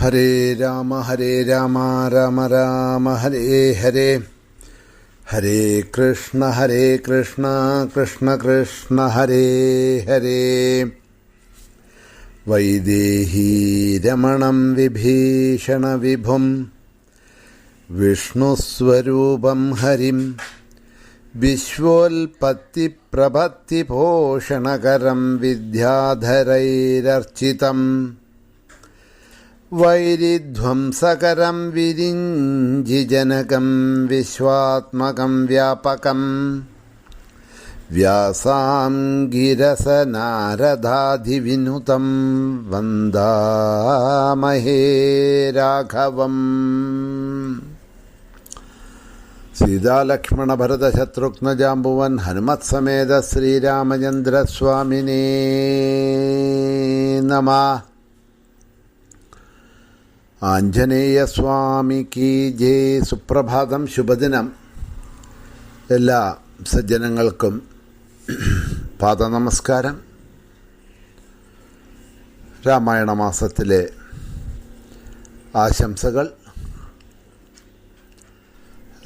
हरे राम हरे राम राम राम, हरे हरे। हरे कृष्ण हरे कृष्ण कृष्ण कृष्ण, हरे हरे। वैदेहीरमणं विभीषणविभुं विष्णुस्वरूपं हरिं विश्वोल्पत्तिप्रभत्तिपोषणकरं विद्याधरैरर्चितम्। വൈരിധ്വംസകരം വിരിഞ്ചിജനകം വിശ്വാത്മകം വ്യാപകം. വ്യാസാംഗിരസനാരദാധിവിനുതം വന്ദാമഹേ രാഘവം. സീതാലക്ഷ്മണ ഭരത ശത്രുഘ്നജാമ്പുവൻ ഹനുമത് സമേത ശ്രീരാമചന്ദ്രസ്വാമിനേ നമ. ആഞ്ജനേയസ്വാമിക്ക് ജയ് സുപ്രഭാതം ശുഭദിനം. എല്ലാ സജ്ജനങ്ങൾക്കും പാദനമസ്കാരം. രാമായണ മാസത്തിലെ ആശംസകൾ.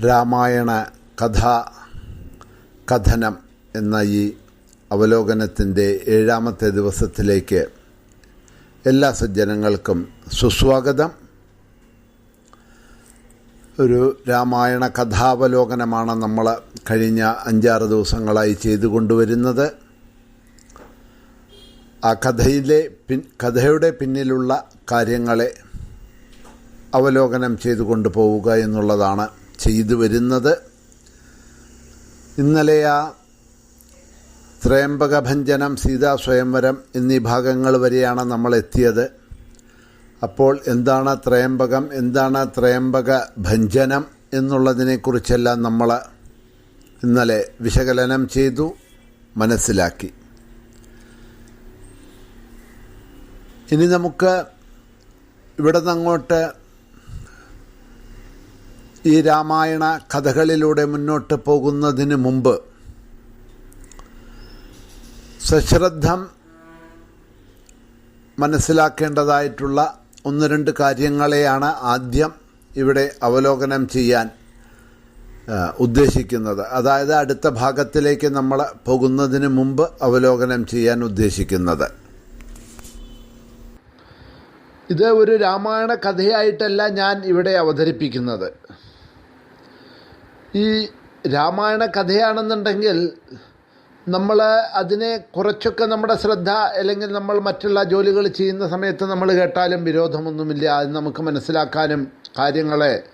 രാമായണ കഥ കഥനം എന്ന ഈ അവലോകനത്തിന്റെ ഏഴാമത്തെ ദിവസത്തിലേക്ക് എല്ലാ സജ്ജനങ്ങൾക്കും സുസ്വാഗതം. ഒരു രാമായണ കഥാവലോകനമാണ് നമ്മൾ കഴിഞ്ഞ അഞ്ചാറ് ദിവസങ്ങളായി ചെയ്തു കൊണ്ടുവരുന്നത്. ആ കഥയിലെ പിൻ കഥയുടെ പിന്നിലുള്ള കാര്യങ്ങളെ അവലോകനം ചെയ്തു കൊണ്ടുപോവുക എന്നുള്ളതാണ് ചെയ്തു വരുന്നത്. ഇന്നലെ ആ ത്രയംബകഭഞ്ജനം സീതാ സ്വയംവരം എന്നീ ഭാഗങ്ങൾ വരെയാണ് നമ്മൾ എത്തിയത്. അപ്പോൾ എന്താണ് ത്രയംബകം എന്താണ് ത്രയംബക ഭഞ്ജനം എന്നുള്ളതിനെക്കുറിച്ചെല്ലാം നമ്മൾ ഇന്നലെ വിശകലനം ചെയ്തു മനസ്സിലാക്കി. ഇനി നമുക്ക് ഇവിടെ നിന്നങ്ങോട്ട് ഈ രാമായണ കഥകളിലൂടെ മുന്നോട്ട് പോകുന്നതിന് മുമ്പ് സശ്രദ്ധം മനസ്സിലാക്കേണ്ടതായിട്ടുള്ള ഒന്ന് രണ്ട് കാര്യങ്ങളെയാണ് ആദ്യം ഇവിടെ അവലോകനം ചെയ്യാൻ ഉദ്ദേശിക്കുന്നത്. അതായത് അടുത്ത ഭാഗത്തിലേക്ക് നമ്മൾ പോകുന്നതിന് മുമ്പ് അവലോകനം ചെയ്യാൻ ഉദ്ദേശിക്കുന്നത്. ഇത് ഒരു രാമായണ കഥയായിട്ടല്ല ഞാൻ ഇവിടെ അവതരിപ്പിക്കുന്നത്. ഈ രാമായണ കഥയാണെന്നുണ്ടെങ്കിൽ നമ്മൾ അതിനെ കുറച്ചൊക്കെ നമ്മുടെ ശ്രദ്ധ അല്ലെങ്കിൽ നമ്മൾ മറ്റുള്ള ജോലികൾ ചെയ്യുന്ന സമയത്ത് നമ്മൾ കേട്ടാലും വിരോധമൊന്നുമില്ല. അത് നമുക്ക് മനസ്സിലാക്കാനും കാര്യങ്ങളെ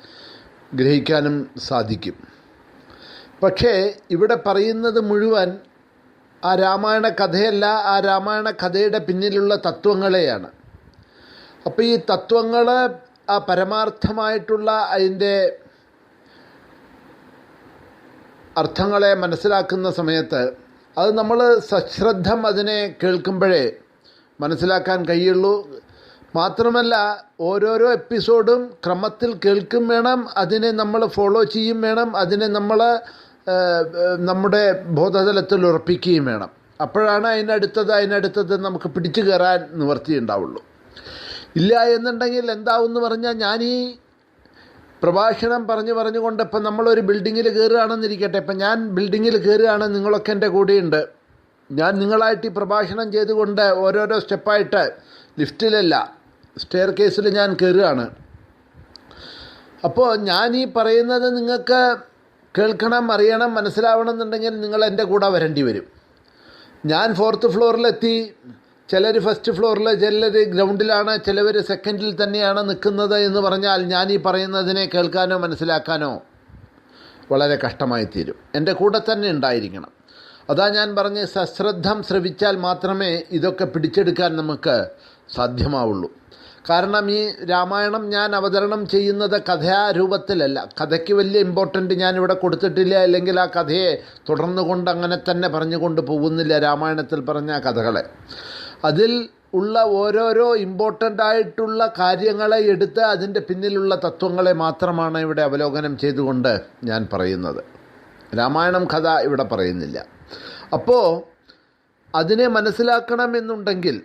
ഗ്രഹിക്കാനും സാധിക്കും. പക്ഷേ ഇവിടെ പറയുന്നത് മുഴുവൻ ആ രാമായണ കഥയല്ല ആ രാമായണ കഥയുടെ പിന്നിലുള്ള തത്വങ്ങളെയാണ്. അപ്പോൾ ഈ തത്വങ്ങൾ ആ പരമാർത്ഥമായിട്ടുള്ള അതിന്റെ അർത്ഥങ്ങളെ മനസ്സിലാക്കുന്ന സമയത്ത് അത് നമ്മൾ സശ്രദ്ധം അതിനെ കേൾക്കുമ്പോഴേ മനസ്സിലാക്കാൻ കഴിയുള്ളൂ. മാത്രമല്ല ഓരോരോ എപ്പിസോഡും ക്രമത്തിൽ കേൾക്കും വേണം അതിനെ നമ്മൾ ഫോളോ ചെയ്യും വേണം അതിനെ നമ്മൾ നമ്മുടെ ബോധതലത്തിൽ ഉറപ്പിക്കുകയും വേണം. അപ്പോഴാണ് അതിനടുത്തത് അതിനടുത്തത് നമുക്ക് പിടിച്ചു കയറാൻ നിവർത്തിയുണ്ടാവുള്ളൂ ഇല്ല എന്നുണ്ടെങ്കിൽ എന്താവും എന്ന് പറഞ്ഞാൽ ഞാൻ ഈ പ്രഭാഷണം പറഞ്ഞു പറഞ്ഞുകൊണ്ട് ഇപ്പം നമ്മളൊരു ബിൽഡിങ്ങിൽ കയറുകയാണെന്നിരിക്കട്ടെ. ഇപ്പം ഞാൻ ബിൽഡിങ്ങിൽ കയറുകയാണ് നിങ്ങളൊക്കെ എന്റെ കൂടെയുണ്ട്. ഞാൻ നിങ്ങളായിട്ട് ഈ പ്രഭാഷണം ചെയ്തുകൊണ്ട് ഓരോരോ സ്റ്റെപ്പായിട്ട് ലിഫ്റ്റിലല്ല സ്റ്റെയർ കേസിൽ ഞാൻ കയറുകയാണ്. അപ്പോൾ ഞാൻ ഈ പറയുന്നത് നിങ്ങൾക്ക് കേൾക്കണം അറിയണം മനസ്സിലാവണം എന്നുണ്ടെങ്കിൽ നിങ്ങൾ എന്റെ കൂടെ വരേണ്ടി വരും. ഞാൻ ഫോർത്ത് ഫ്ലോറിലെത്തി ചിലർ ഫസ്റ്റ് ഫ്ലോറിൽ ചിലർ ഗ്രൗണ്ടിലാണ് ചിലവർ സെക്കൻഡിൽ തന്നെയാണ് നിൽക്കുന്നത് എന്ന് പറഞ്ഞാൽ ഞാൻ ഈ പറയുന്നതിനെ കേൾക്കാനോ മനസ്സിലാക്കാനോ വളരെ കഷ്ടമായി തീരും. എന്റെ കൂടെ തന്നെ ഉണ്ടായിരിക്കണം. അതാ ഞാൻ പറഞ്ഞ് സശ്രദ്ധം ശ്രവിച്ചാൽ മാത്രമേ ഇതൊക്കെ പിടിച്ചെടുക്കാൻ നമുക്ക് സാധ്യമാവുള്ളൂ. കാരണം ഈ രാമായണം ഞാൻ അവതരണം ചെയ്യുന്നത് കഥാരൂപത്തിലല്ല കഥയ്ക്ക് വലിയ ഇമ്പോർട്ടന്റ് ഇവിടെ കൊടുത്തിട്ടില്ല അല്ലെങ്കിൽ ആ കഥയെ തുടർന്നു കൊണ്ട് അങ്ങനെ തന്നെ പറഞ്ഞുകൊണ്ട് പോകുന്നില്ല രാമായണത്തിൽ പറഞ്ഞ കഥകളെ. അതിൽ ഉള്ള ഓരോരോ ഇമ്പോർട്ടന്റ് ആയിട്ടുള്ള കാര്യങ്ങളെ എടുത്ത് അതിന്റെ പിന്നിലുള്ള തത്വങ്ങളെ മാത്രമാണ് ഇവിടെ അവലോകനം ചെയ്തുകൊണ്ട് ഞാൻ പറയുന്നത്. രാമായണം കഥ ഇവിടെ പറയുന്നില്ല. അപ്പോൾ അതിനെ മനസ്സിലാക്കണമെന്നുണ്ടെങ്കിൽ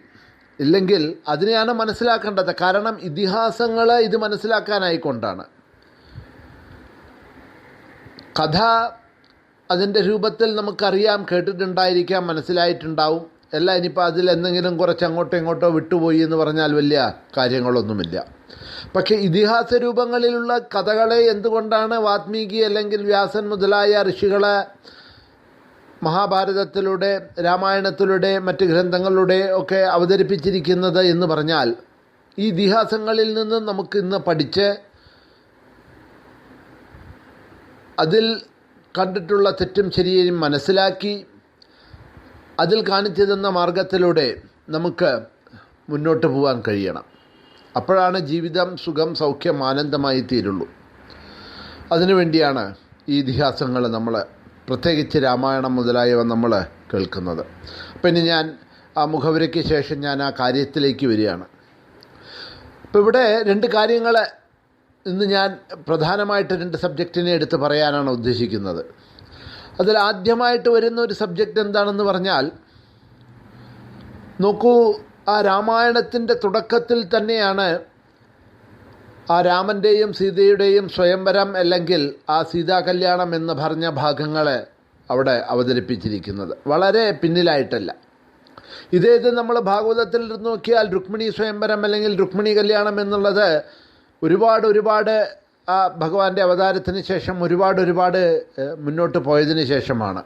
ഇല്ലെങ്കിൽ അതിനെയാണ് മനസ്സിലാക്കേണ്ടത്. കാരണം ഇതിഹാസങ്ങൾ ഇത് മനസ്സിലാക്കാനായിക്കൊണ്ടാണ് കഥ അതിന്റെ രൂപത്തിൽ നമുക്കറിയാം കേട്ടിട്ടുണ്ടായിരിക്കാം മനസ്സിലായിട്ടുണ്ടാവും. അല്ല ഇനിയിപ്പോൾ അതിൽ എന്തെങ്കിലും കുറച്ച് അങ്ങോട്ടോ ഇങ്ങോട്ടോ വിട്ടുപോയി എന്ന് പറഞ്ഞാൽ വലിയ കാര്യങ്ങളൊന്നുമില്ല. പക്ഷേ ഇതിഹാസ രൂപങ്ങളിലുള്ള കഥകളെ എന്തുകൊണ്ടാണ് വാത്മീകി അല്ലെങ്കിൽ വ്യാസൻ മുതലായ ഋഷികളെ മഹാഭാരതത്തിലൂടെ രാമായണത്തിലൂടെ മറ്റ് ഗ്രന്ഥങ്ങളിലൂടെ ഒക്കെ അവതരിപ്പിച്ചിരിക്കുന്നത് എന്ന് പറഞ്ഞാൽ ഈ ഇതിഹാസങ്ങളിൽ നിന്ന് നമുക്ക് ഇന്ന് പഠിച്ച് അതിൽ കണ്ടിട്ടുള്ള തെറ്റും ശരിയും മനസ്സിലാക്കി അതിൽ കാണിച്ചു തന്ന മാർഗത്തിലൂടെ നമുക്ക് മുന്നോട്ട് പോകാൻ കഴിയണം. അപ്പോഴാണ് ജീവിതം സുഖം സൗഖ്യം ആനന്ദമായി തീരുള്ളൂ. അതിനുവേണ്ടിയാണ് ഈ ഇതിഹാസങ്ങൾ നമ്മൾ പ്രത്യേകിച്ച് രാമായണം മുതലായവ നമ്മൾ കേൾക്കുന്നത്. അപ്പം ഇനി ഞാൻ ആ മുഖവരയ്ക്ക് ശേഷം ഞാൻ ആ കാര്യത്തിലേക്ക് വരികയാണ്. അപ്പോൾ ഇവിടെ രണ്ട് കാര്യങ്ങൾ ഇന്ന് ഞാൻ പ്രധാനമായിട്ട് രണ്ട് സബ്ജക്റ്റിനെ എടുത്ത് പറയാനാണ് ഉദ്ദേശിക്കുന്നത്. അതിൽ ആദ്യമായിട്ട് വരുന്ന ഒരു സബ്ജക്റ്റ് എന്താണെന്ന് പറഞ്ഞാൽ നോക്കൂ ആ രാമായണത്തിന്റെ തുടക്കത്തിൽ തന്നെയാണ് ആ രാമന്റെയും സീതയുടെയും സ്വയംവരം അല്ലെങ്കിൽ ആ സീതാ കല്യാണം എന്ന് പറഞ്ഞ ഭാഗങ്ങളെ അവിടെ അവതരിപ്പിച്ചിരിക്കുന്നത്. വളരെ പിന്നിലായിട്ടല്ല. ഇതേത് നമ്മൾ ഭാഗവതത്തിൽ നോക്കിയാൽ രുക്മിണി സ്വയംവരം അല്ലെങ്കിൽ രുക്മിണി കല്യാണം എന്നുള്ളത് ഒരുപാട് ഒരുപാട് ആ ഭഗവാന്റെ അവതാരത്തിന് ശേഷം ഒരുപാട് ഒരുപാട് മുന്നോട്ട് പോയതിന് ശേഷമാണ്.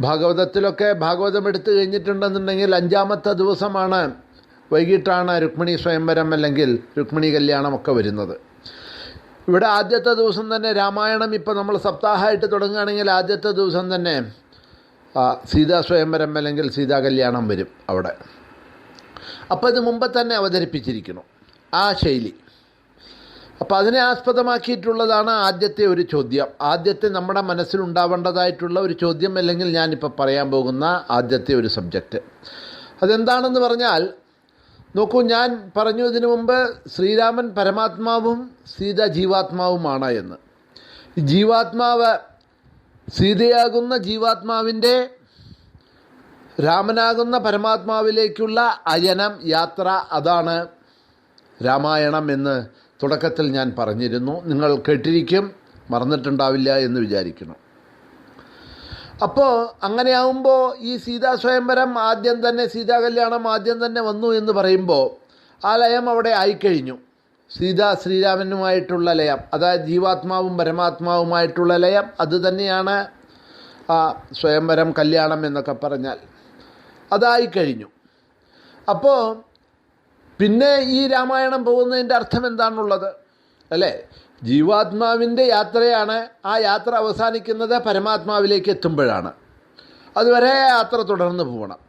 ഭാഗവതത്തിലൊക്കെ ഭാഗവതം എടുത്തു കഴിഞ്ഞിട്ടുണ്ടെന്നുണ്ടെങ്കിൽ അഞ്ചാമത്തെ ദിവസമാണ് വൈകിട്ടാണ് രുക്മിണി സ്വയംവരം അല്ലെങ്കിൽ രുക്മിണി കല്യാണമൊക്കെ വരുന്നത്. ഇവിടെ ആദ്യത്തെ ദിവസം തന്നെ രാമായണം ഇപ്പോൾ നമ്മൾ സപ്താഹമായിട്ട് തുടങ്ങുകയാണെങ്കിൽ ആദ്യത്തെ ദിവസം തന്നെ സീതാ സ്വയംവരം അല്ലെങ്കിൽ സീതാ കല്യാണം വരും അവിടെ. അപ്പോൾ ഇത് മുമ്പ് തന്നെ അവതരിപ്പിച്ചിരിക്കുന്നു ആ ശൈലി. അപ്പോൾ അതിനെ ആസ്പദമാക്കിയിട്ടുള്ളതാണ് ആദ്യത്തെ ഒരു ചോദ്യം. ആദ്യത്തെ നമ്മുടെ മനസ്സിലുണ്ടാവേണ്ടതായിട്ടുള്ള ഒരു ചോദ്യം അല്ലെങ്കിൽ ഞാനിപ്പോൾ പറയാൻ പോകുന്ന ആദ്യത്തെ ഒരു സബ്ജക്റ്റ്. അതെന്താണെന്ന് പറഞ്ഞാൽ നോക്കൂ ഞാൻ പറഞ്ഞു ഇതിനു മുമ്പ് ശ്രീരാമൻ പരമാത്മാവും സീത ജീവാത്മാവുമാണ് എന്ന്. ജീവാത്മാവ് സീതയാകുന്ന ജീവാത്മാവിന്റെ രാമനാകുന്ന പരമാത്മാവിലേക്കുള്ള അയനം യാത്ര അതാണ് രാമായണം എന്ന് തുടക്കത്തിൽ ഞാൻ പറഞ്ഞിരുന്നു. നിങ്ങൾ കേട്ടിരിക്കും മറന്നിട്ടുണ്ടാവില്ല എന്ന് വിചാരിക്കുന്നു. അപ്പോൾ അങ്ങനെയാവുമ്പോൾ ഈ സീതാ സ്വയംവരം ആദ്യം തന്നെ സീതാ കല്യാണം ആദ്യം തന്നെ വന്നു എന്ന് പറയുമ്പോൾ ആ ലയം അവിടെ ആയിക്കഴിഞ്ഞു. സീതാ ശ്രീരാമനുമായിട്ടുള്ള ലയം അതായത് ജീവാത്മാവും പരമാത്മാവുമായിട്ടുള്ള ലയം അത് തന്നെയാണ് ആ സ്വയംവരം കല്യാണം എന്നൊക്കെ പറഞ്ഞാൽ. അതായിക്കഴിഞ്ഞു. അപ്പോൾ പിന്നെ ഈ രാമായണം പോകുന്നതിന്റെ അർത്ഥം എന്താണുള്ളത്? അല്ലേ? ജീവാത്മാവിന്റെ യാത്രയാണ് ആ യാത്ര അവസാനിക്കുന്നത് പരമാത്മാവിലേക്ക് എത്തുമ്പോഴാണ്. അതുവരെ യാത്ര തുടർന്ന് പോകണം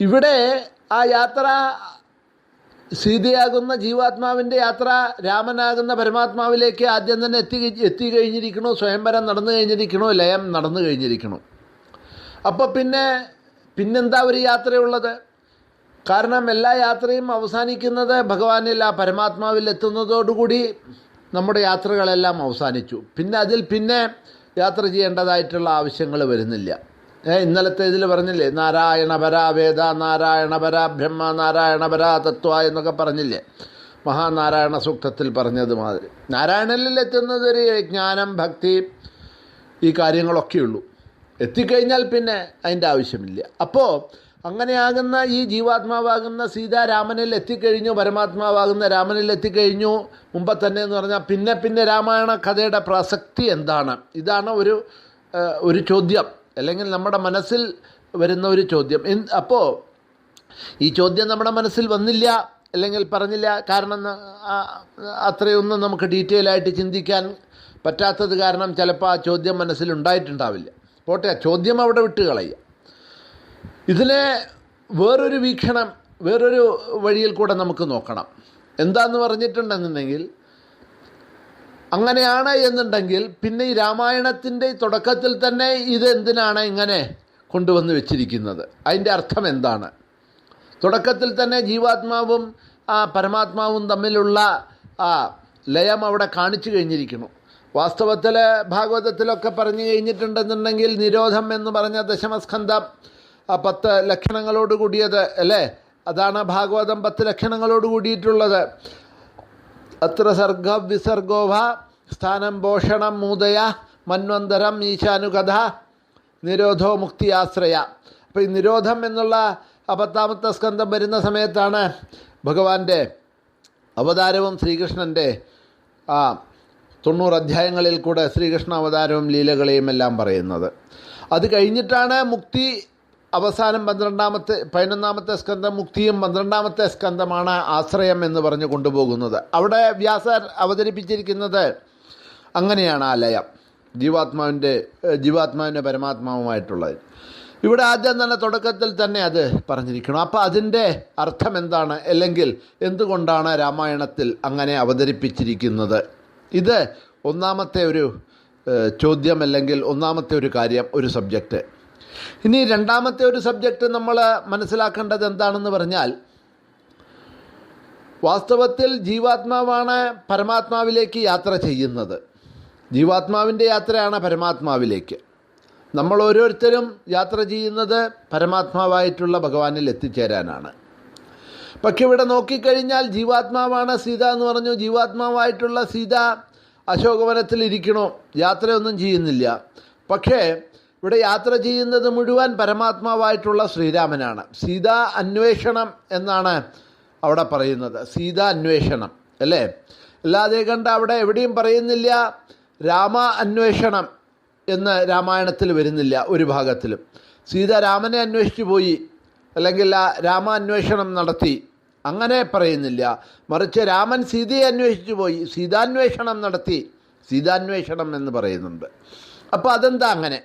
ഇവിടെ ആ യാത്ര സീതയാകുന്ന ജീവാത്മാവിന്റെ യാത്ര രാമനാകുന്ന പരമാത്മാവിലേക്ക് ആദ്യം തന്നെ എത്തി എത്തി കഴിഞ്ഞിരിക്കണു സ്വയംവരം നടന്നു കഴിഞ്ഞിരിക്കണു ലയം നടന്നു കഴിഞ്ഞിരിക്കണു. അപ്പോൾ പിന്നെ പിന്നെന്താ ഒരു യാത്രയുള്ളത്? കാരണം എല്ലാ യാത്രയും അവസാനിക്കുന്നത് ഭഗവാനിൽ ആ പരമാത്മാവിൽ എത്തുന്നതോടുകൂടി നമ്മുടെ യാത്രകളെല്ലാം അവസാനിച്ചു. പിന്നെ അതിൽ പിന്നെ യാത്ര ചെയ്യേണ്ടതായിട്ടുള്ള ആവശ്യങ്ങൾ വരുന്നില്ല. ഇന്നലത്തെ ഇതിൽ പറഞ്ഞില്ലേ നാരായണപര വേദ നാരായണപര ബ്രഹ്മ നാരായണപര തത്വ എന്നൊക്കെ പറഞ്ഞില്ലേ? മഹാനാരായണ സൂക്തത്തിൽ പറഞ്ഞത് മാതിരി. നാരായണനിൽ എത്തുന്നത് ഒരു ജ്ഞാനം ഭക്തി ഈ കാര്യങ്ങളൊക്കെയുള്ളൂ. എത്തിക്കഴിഞ്ഞാൽ പിന്നെ അതിന്റെ ആവശ്യമില്ല. അപ്പോൾ അങ്ങനെയാകുന്ന ഈ ജീവാത്മാവാകുന്ന സീതാരാമനിൽ എത്തിക്കഴിഞ്ഞു പരമാത്മാവാകുന്ന രാമനിൽ എത്തിക്കഴിഞ്ഞു. മുമ്പ് തന്നെ എന്ന് പറഞ്ഞാൽ പിന്നെ പിന്നെ രാമായണ കഥയുടെ പ്രസക്തി എന്താണ്? ഇതാണ് ഒരു ഒരു ചോദ്യം. അല്ലെങ്കിൽ നമ്മുടെ മനസ്സിൽ വരുന്ന ഒരു ചോദ്യം. അപ്പോൾ ഈ ചോദ്യം നമ്മുടെ മനസ്സിൽ വന്നില്ല അല്ലെങ്കിൽ പറഞ്ഞില്ല. കാരണം അത്രയൊന്നും നമുക്ക് ഡീറ്റെയിൽ ആയിട്ട് ചിന്തിക്കാൻ പറ്റാത്തത് കാരണം ചിലപ്പോൾ ആ ചോദ്യം മനസ്സിലുണ്ടായിട്ടുണ്ടാവില്ല പോട്ടെ ചോദ്യം അവിടെ വിട്ട് കളയുക ഇതിനെ വേറൊരു വീക്ഷണം വേറൊരു വഴിയിൽ കൂടെ നമുക്ക് നോക്കണം. എന്താന്ന് പറഞ്ഞിട്ടുണ്ടെന്നുണ്ടെങ്കിൽ അങ്ങനെയാണ് എന്നുണ്ടെങ്കിൽ പിന്നെ ഈ രാമായണത്തിന്റെ തുടക്കത്തിൽ തന്നെ ഇത് എന്തിനാണ് ഇങ്ങനെ കൊണ്ടുവന്ന് വെച്ചിരിക്കുന്നത്? അതിന്റെ അർത്ഥം എന്താണ്? തുടക്കത്തിൽ തന്നെ ജീവാത്മാവും ആ പരമാത്മാവും തമ്മിലുള്ള ആ ലയം അവിടെ കാണിച്ചു കഴിഞ്ഞിരിക്കുന്നു. വാസ്തവത്തിൽ ഭാഗവതത്തിലൊക്കെ പറഞ്ഞു കഴിഞ്ഞിട്ടുണ്ടെന്നുണ്ടെങ്കിൽ നിരോധം എന്ന് പറഞ്ഞ ദശമസ്കന്ധം ആ പത്ത് ലക്ഷണങ്ങളോട് കൂടിയത് അല്ലേ? അതാണ് ഭാഗവതം പത്ത് ലക്ഷണങ്ങളോട് കൂടിയിട്ടുള്ളത്. അത്ര സർഗ വിസർഗോഭ സ്ഥാനം പോഷണം മൂതയ മന്വന്തരം ഈശാനുകഥ നിരോധോ മുക്തി ആശ്രയ. അപ്പോൾ ഈ നിരോധം എന്നുള്ള ആ പത്താമത്തെ സ്കന്ധം വരുന്ന സമയത്താണ് ഭഗവാന്റെ അവതാരവും ശ്രീകൃഷ്ണന്റെ ആ തൊണ്ണൂറ് അധ്യായങ്ങളിൽ കൂടെ ശ്രീകൃഷ്ണ അവതാരവും ലീലകളെയും എല്ലാം പറയുന്നത്. അത് കഴിഞ്ഞിട്ടാണ് മുക്തി അവസാനം പന്ത്രണ്ടാമത്തെ പതിനൊന്നാമത്തെ സ്കന്ധം മുക്തിയും പന്ത്രണ്ടാമത്തെ സ്കന്ധമാണ് ആശ്രയം എന്ന് പറഞ്ഞ് കൊണ്ടുപോകുന്നത്. അവിടെ വ്യാസർ അവതരിപ്പിച്ചിരിക്കുന്നത് അങ്ങനെയാണ് ആ ലയം. ജീവാത്മാവിന്റെ ജീവാത്മാവിന്റെ പരമാത്മാവുമായിട്ടുള്ളത്. ഇവിടെ ആദ്യം തന്നെ തുടക്കത്തിൽ തന്നെ അത് പറഞ്ഞിരിക്കണം. അപ്പോൾ അതിന്റെ അർത്ഥം എന്താണ്? അല്ലെങ്കിൽ എന്തുകൊണ്ടാണ് രാമായണത്തിൽ അങ്ങനെ അവതരിപ്പിച്ചിരിക്കുന്നത്? ഇത് ഒന്നാമത്തെ ഒരു ചോദ്യം അല്ലെങ്കിൽ ഒന്നാമത്തെ ഒരു കാര്യം ഒരു സബ്ജക്റ്റ്. ഇനി രണ്ടാമത്തെ ഒരു സബ്ജക്റ്റ് നമ്മൾ മനസ്സിലാക്കേണ്ടത് എന്താണെന്ന് പറഞ്ഞാൽ വാസ്തവത്തിൽ ജീവാത്മാവാണ് പരമാത്മാവിലേക്ക് യാത്ര ചെയ്യുന്നത്. ജീവാത്മാവിന്റെ യാത്രയാണ് പരമാത്മാവിലേക്ക്. നമ്മൾ ഓരോരുത്തരും യാത്ര ചെയ്യുന്നത് പരമാത്മാവായിട്ടുള്ള ഭഗവാനിൽ എത്തിച്ചേരാനാണ്. പക്ഷെ ഇവിടെ നോക്കിക്കഴിഞ്ഞാൽ ജീവാത്മാവാണ് സീത എന്ന് പറഞ്ഞു. ജീവാത്മാവായിട്ടുള്ള സീത അശോകവനത്തിൽ ഇരിക്കണോ? യാത്രയൊന്നും ചെയ്യുന്നില്ല. പക്ഷേ ഇവിടെ യാത്ര ചെയ്യുന്നത് മുഴുവൻ പരമാത്മാവായിട്ടുള്ള ശ്രീരാമനാണ്. സീത അന്വേഷണം എന്നാണ് അവിടെ പറയുന്നത്. സീത അന്വേഷണം അല്ലേ? അല്ലാതെ കണ്ട അവിടെ എവിടെയും പറയുന്നില്ല രാമ അന്വേഷണം എന്ന് രാമായണത്തിൽ വരുന്നില്ല ഒരു ഭാഗത്തിലും. സീത രാമനെ അന്വേഷിച്ചു പോയി അല്ലെങ്കിൽ രാമ അന്വേഷണം നടത്തി. അങ്ങനെ പറയുന്നില്ല. മറിച്ച് രാമൻ സീതയെ അന്വേഷിച്ചു പോയി സീതാന്വേഷണം നടത്തി സീതാന്വേഷണം എന്ന് പറയുന്നുണ്ട്. അപ്പോൾ അതെന്താ അങ്ങനെ?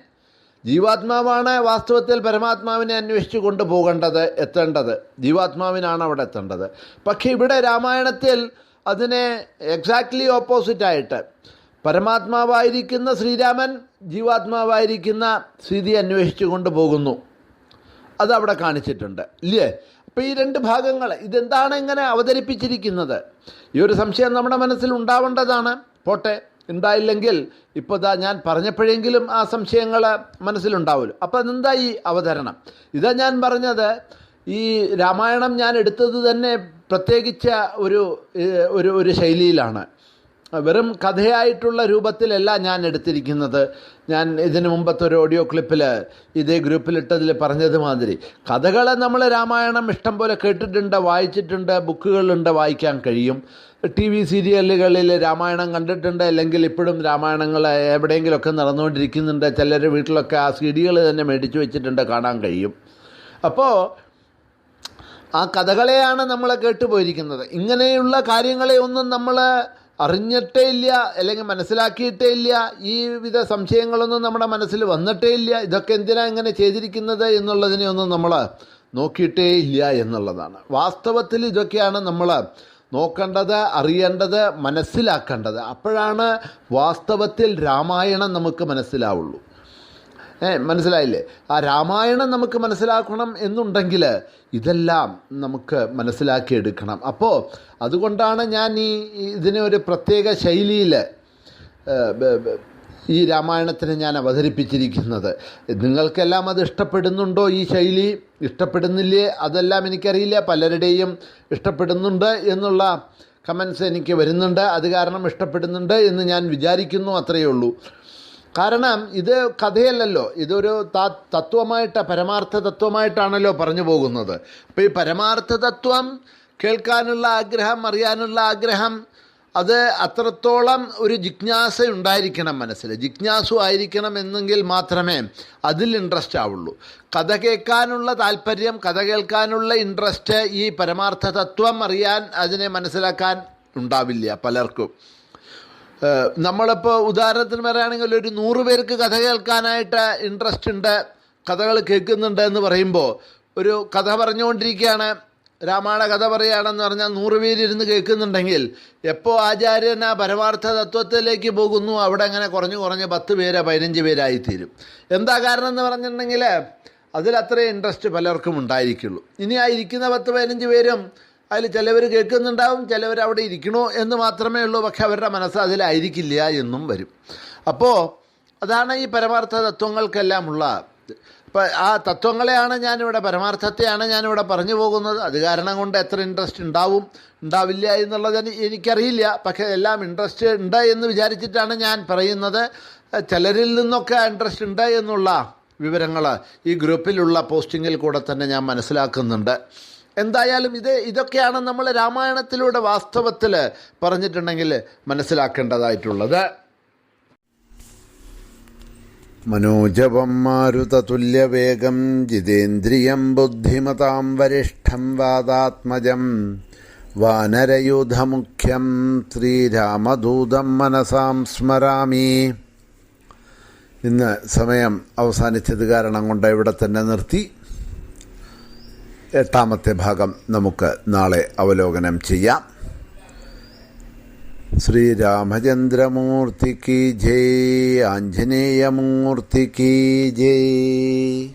ജീവാത്മാവാണ് വാസ്തവത്തിൽ പരമാത്മാവിനെ അന്വേഷിച്ചു കൊണ്ടുപോകേണ്ടത് എത്തേണ്ടത്. ജീവാത്മാവിനാണ് അവിടെ എത്തേണ്ടത്. പക്ഷേ ഇവിടെ രാമായണത്തിൽ അതിനെ എക്സാക്ട്ലി ഓപ്പോസിറ്റായിട്ട് പരമാത്മാവായിരിക്കുന്ന ശ്രീരാമൻ ജീവാത്മാവായിരിക്കുന്ന സ്ഥിതി അന്വേഷിച്ചു കൊണ്ടുപോകുന്നു. അതവിടെ കാണിച്ചിട്ടുണ്ട്. ഇല്ലേ? അപ്പോൾ ഈ രണ്ട് ഭാഗങ്ങൾ ഇതെന്താണ് ഇങ്ങനെ അവതരിപ്പിച്ചിരിക്കുന്നത്? ഈ ഒരു സംശയം നമ്മുടെ മനസ്സിൽ ഉണ്ടാവേണ്ടതാണ്. പോട്ടെ. ഉണ്ടായില്ലെങ്കിൽ ഇപ്പോൾ ഇതാ ഞാൻ പറഞ്ഞപ്പോഴെങ്കിലും ആ സംശയങ്ങൾ മനസ്സിലുണ്ടാവുമല്ലോ. അപ്പോൾ അതെന്താ ഈ അവതരണം? ഇതാ ഞാൻ പറഞ്ഞത് ഈ രാമായണം ഞാൻ എടുത്തത് തന്നെ പ്രത്യേകിച്ച ഒരു ഒരു ഒരു ശൈലിയിലാണ്. വെറും കഥയായിട്ടുള്ള രൂപത്തിലല്ല ഞാൻ എടുത്തിരിക്കുന്നത്. ഞാൻ ഇതിനു മുമ്പത്തെ ഒരു ഓഡിയോ ക്ലിപ്പിൽ ഇതേ ഗ്രൂപ്പിലിട്ടതിൽ പറഞ്ഞത് മാതിരി കഥകളെ നമ്മൾ രാമായണം ഇഷ്ടം പോലെ കേട്ടിട്ടുണ്ട് വായിച്ചിട്ടുണ്ട് ബുക്കുകളുണ്ട് വായിക്കാൻ കഴിയും. ടി വി സീരിയലുകളിൽ രാമായണം കണ്ടിട്ടുണ്ട് അല്ലെങ്കിൽ ഇപ്പോഴും രാമായണങ്ങൾ എവിടെയെങ്കിലുമൊക്കെ നടന്നുകൊണ്ടിരിക്കുന്നുണ്ട്. ചിലർ വീട്ടിലൊക്കെ ആ സി ഡികൾ തന്നെ മേടിച്ച് വെച്ചിട്ടുണ്ട് കാണാൻ കഴിയും. അപ്പോൾ ആ കഥകളെയാണ് നമ്മൾ കേട്ടുപോയിരിക്കുന്നത്. ഇങ്ങനെയുള്ള കാര്യങ്ങളെ ഒന്നും നമ്മൾ അറിഞ്ഞിട്ടേ ഇല്ല അല്ലെങ്കിൽ മനസ്സിലാക്കിയിട്ടേ ഇല്ല ഈ വിധ സംശയങ്ങളൊന്നും നമ്മുടെ മനസ്സിൽ വന്നിട്ടേ ഇല്ല ഇതൊക്കെ എന്തിനാ ഇങ്ങനെ ചെയ്തിരിക്കുന്നത് എന്നുള്ളതിനെ ഒന്നും നമ്മൾ നോക്കിയിട്ടേ ഇല്ല എന്നുള്ളതാണ്. വാസ്തവത്തിൽ ഇതൊക്കെയാണ് നമ്മൾ നോക്കേണ്ടത് അറിയേണ്ടത് മനസ്സിലാക്കേണ്ടത്. അപ്പോഴാണ് വാസ്തവത്തിൽ രാമായണം നമുക്ക് മനസ്സിലാവുള്ളൂ. മനസ്സിലായില്ലേ? ആ രാമായണം നമുക്ക് മനസ്സിലാക്കണം എന്നുണ്ടെങ്കിൽ ഇതെല്ലാം നമുക്ക് മനസ്സിലാക്കിയെടുക്കണം. അപ്പോൾ അതുകൊണ്ടാണ് ഞാൻ ഈ ഇതിനെ ഒരു പ്രത്യേക ശൈലിയിൽ ഈ രാമായണത്തിന് ഞാൻ അവതരിപ്പിച്ചിരിക്കുന്നത്. നിങ്ങൾക്കെല്ലാം അത് ഇഷ്ടപ്പെടുന്നുണ്ടോ ഈ ശൈലി? ഇഷ്ടപ്പെടുന്നില്ലേ? അതെല്ലാം എനിക്കറിയില്ല. പലരുടെയും ഇഷ്ടപ്പെടുന്നുണ്ട് എന്നുള്ള കമൻസ് എനിക്ക് വരുന്നുണ്ട്. അത് കാരണം ഇഷ്ടപ്പെടുന്നുണ്ട് എന്ന് ഞാൻ വിചാരിക്കുന്നു അത്രയേ ഉള്ളൂ. കാരണം ഇത് കഥയല്ലല്ലോ. ഇതൊരു തത്വമായിട്ട് പരമാർത്ഥ തത്വമായിട്ടാണല്ലോ പറഞ്ഞു പോകുന്നത്. അപ്പോൾ ഈ പരമാർത്ഥ തത്വം കേൾക്കാനുള്ള ആഗ്രഹം അറിയാനുള്ള ആഗ്രഹം അത് അത്രത്തോളം ഒരു ജിജ്ഞാസ ഉണ്ടായിരിക്കണം മനസ്സിൽ ജിജ്ഞാസു ആയിരിക്കണം എന്നെങ്കിൽ മാത്രമേ അതിൽ ഇൻട്രസ്റ്റ് ആവുള്ളൂ. കഥ കേൾക്കാനുള്ള താല്പര്യം കഥ കേൾക്കാനുള്ള ഇൻട്രസ്റ്റ് ഈ പരമാർത്ഥ തത്വം അറിയാൻ അതിനെ മനസ്സിലാക്കാൻ ഉണ്ടാവില്ല പലർക്കും. നമ്മളിപ്പോൾ ഉദാഹരണത്തിന് പറയുകയാണെങ്കിൽ ഒരു നൂറ് പേർക്ക് കഥ കേൾക്കാനായിട്ട് ഇൻട്രസ്റ്റ് ഉണ്ട് കഥകൾ കേൾക്കുന്നുണ്ട് എന്ന് പറയുമ്പോൾ ഒരു കഥ പറഞ്ഞുകൊണ്ടിരിക്കുകയാണ് രാമായണ കഥ പറയുകയാണെന്ന് പറഞ്ഞാൽ നൂറ് പേരിരുന്ന് കേൾക്കുന്നുണ്ടെങ്കിൽ എപ്പോൾ ആചാര്യൻ ആ പരമാർത്ഥ തത്വത്തിലേക്ക് പോകുന്നു അവിടെ അങ്ങനെ കുറഞ്ഞു കുറഞ്ഞ് പത്ത് പേര് പതിനഞ്ച് പേരായിത്തീരും. എന്താ കാരണം എന്ന് പറഞ്ഞിട്ടുണ്ടെങ്കിൽ അതിലത്രേ ഇൻട്രസ്റ്റ് പലർക്കും ഉണ്ടായിരിക്കുള്ളൂ. ഇനി ആ ഇരിക്കുന്ന പത്ത് പതിനഞ്ച് പേരും അതിൽ ചിലവർ കേൾക്കുന്നുണ്ടാവും ചിലവർ അവിടെ ഇരിക്കണോ എന്ന് മാത്രമേ ഉള്ളൂ. പക്ഷെ അവരുടെ മനസ്സ് അതിലായിരിക്കില്ല എന്നും വരും. അപ്പോൾ അതാണ് ഈ പരമാർത്ഥ തത്വങ്ങൾക്കെല്ലാം ഉള്ള ഇപ്പം ആ തത്വങ്ങളെയാണ് ഞാനിവിടെ പരമാർത്ഥത്തെയാണ് ഞാനിവിടെ പറഞ്ഞു പോകുന്നത്. അത് കാരണം കൊണ്ട് എത്ര ഇൻട്രസ്റ്റ് ഉണ്ടാവും ഉണ്ടാവില്ല എന്നുള്ളത് എനി- എനിക്കറിയില്ല. പക്ഷേ എല്ലാം ഇൻട്രസ്റ്റ് ഉണ്ട് എന്ന് വിചാരിച്ചിട്ടാണ് ഞാൻ പറയുന്നത്. ചിലരിൽ നിന്നൊക്കെ ഇൻട്രസ്റ്റ് ഉണ്ട് എന്നുള്ള വിവരങ്ങൾ ഈ ഗ്രൂപ്പിലുള്ള പോസ്റ്റിങ്ങിൽ കൂടെ തന്നെ ഞാൻ മനസ്സിലാക്കുന്നുണ്ട്. എന്തായാലും ഇത് ഇതൊക്കെയാണ് നമ്മൾ രാമായണത്തിലൂടെ വാസ്തവത്തിൽ പറഞ്ഞിട്ടുണ്ടെങ്കിൽ മനസ്സിലാക്കേണ്ടതായിട്ടുള്ളത്. മനോജവം മാരുതതുല്യവേഗം ജിതേന്ദ്രിയം ബുദ്ധിമതാം വരിഷ്ഠം വാദാത്മജം വാനരയൂഥമുഖ്യം ശ്രീരാമദൂതം മനസാം സ്മരാമി. ഇന്ന് സമയം അവസാനിച്ചത് കാരണം കൊണ്ട് ഇവിടെ തന്നെ നിർത്തി. എട്ടാമത്തെ ഭാഗം നമുക്ക് നാളെ അവലോകനം ചെയ്യാം. ശ്രീരാമചന്ദ്രമൂർത്തിക്ക് ജയ് ആഞ്ജനേയമൂർത്തിക്ക് ജയ്.